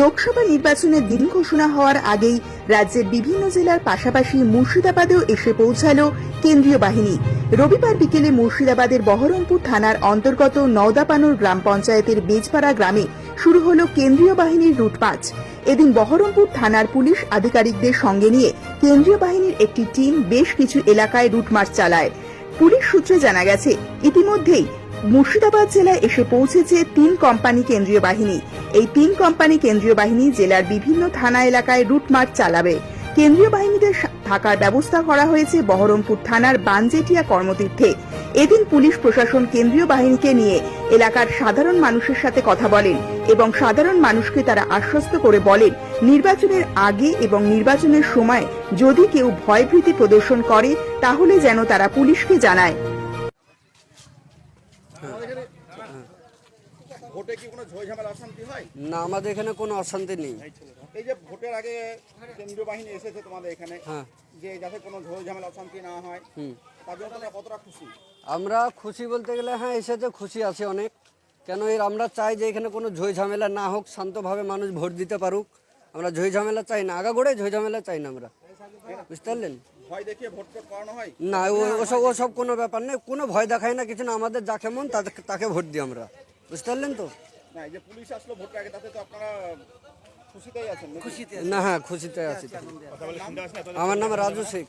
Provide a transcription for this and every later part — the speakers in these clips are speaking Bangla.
লোকসভা নির্বাচনের দিন ঘোষণা হওয়ার আগেই রাজ্যের বিভিন্ন জেলার পাশাপাশি মুর্শিদাবাদেও এসে পৌঁছালো কেন্দ্রীয় বাহিনী। রবিবার বিকেলে মুর্শিদাবাদের বহরমপুর থানার অন্তর্গত নওদাপানুর গ্রাম পঞ্চায়েতের বেজপাড়া গ্রামে শুরু হল কেন্দ্রীয় বাহিনীর রুটমার্চ এদিন বহরমপুর থানার পুলিশ আধিকারিকদের সঙ্গে নিয়ে কেন্দ্রীয় বাহিনীর একটি টিম বেশ কিছু এলাকায় রুটমার্চ চালায়। পুলিশ সূত্রে জানা গেছে, ইতিমধ্যেই মুর্শিদাবাদ জেলায় এসে পৌঁছেছে তিন কোম্পানি কেন্দ্রীয় বাহিনী। এই তিন কোম্পানি কেন্দ্রীয় বাহিনী জেলার বিভিন্ন থানা এলাকায় রুটমার্চ চালাবে। কেন্দ্রীয় বাহিনীদের থাকার ব্যবস্থা করা হয়েছে বহরমপুর থানার বানজেটিয়া কর্মতীর্থে। এদিন পুলিশ প্রশাসন কেন্দ্রীয় বাহিনীকে নিয়ে এলাকার সাধারণ মানুষের সাথে কথা বলেন এবং সাধারণ মানুষকে তারা আশ্বস্ত করে বলেন, নির্বাচনের আগে এবং নির্বাচনের সময় যদি কেউ ভয়ভীতি প্রদর্শন করে, তাহলে যেন তারা পুলিশকে জানায়। ভোটে কি কোনো ঝামেলা অশান্তি হয়? না আমাদের এখানে কোনো অশান্তি নেই। এই যে ভোটের আগে কেন্দ্রীয় বাহিনী এসেছে তোমাদের এখানে হ্যাঁ। যে যাতে কোনো ঝামেলা অশান্তি না হয় হুম। তার জন্য তোমরা কতটা খুশি? আমরা খুশি বলতে গেলে হ্যাঁ এসেছে খুশি আছে অনেক। কেন এর আমরা চাই যে এখানে কোনো ঝামেলা না হোক শান্তভাবে মানুষ ভোট দিতে পারুক। আমরা ঝই ঝামেলা চাই না আগাগোড়ে ঝামেলা চাই না আমরা। বুঝতে পারলেন? ভয় দেখিয়ে ভোট করানো হয়? না ওসব ওসব কোনো ব্যাপার নেই কোনো ভয় দেখায় না কিছু না আমাদের যাকে মন তাকে তাকে ভোট দিই আমরা। বুঝতে পারলেন তো? না এই যে পুলিশ আসলো ভোটের আগে তাতে তো আপনারা খুশিতেই আছেন খুশিতে না হ্যাঁ খুশিতে আছি আমার নাম রাজু শেখ।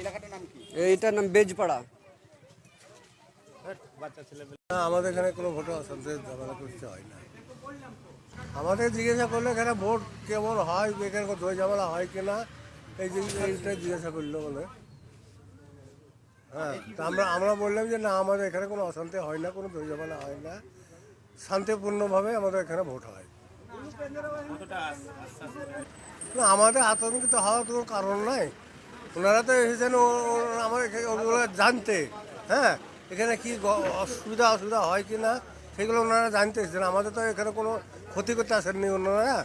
এলাকাটার নাম কি? এইটার নাম বেজপাড়া। না, আমাদের এখানে কোনো ভোটে অশান্তি ঝামেলা করতে হয় না। আমাদের জিজ্ঞাসা করলে এখানে ভোট কেমন হয় এখানে ঝামেলা হয় কিনা এই এইটা জিজ্ঞাসা করল বলে। হ্যাঁ তা আমরা আমরা বললাম যে না, আমাদের এখানে কোনো অশান্তি হয় না, কোনো দই হয় না। শান্তিপূর্ণভাবে আমাদের এখানে ভোট হয়। না, আমাদের আতঙ্কিত হওয়ার কোনো কারণ নাই। ওনারা তো এসেছেন এখানে ওগুলো জানতে। হ্যাঁ এখানে কি অসুবিধা অসুবিধা হয় কি না, সেগুলো ওনারা জানতে এসেছেন। আমাদের তো এখানে কোনো ক্ষতি করতে আসেননি ওনারা।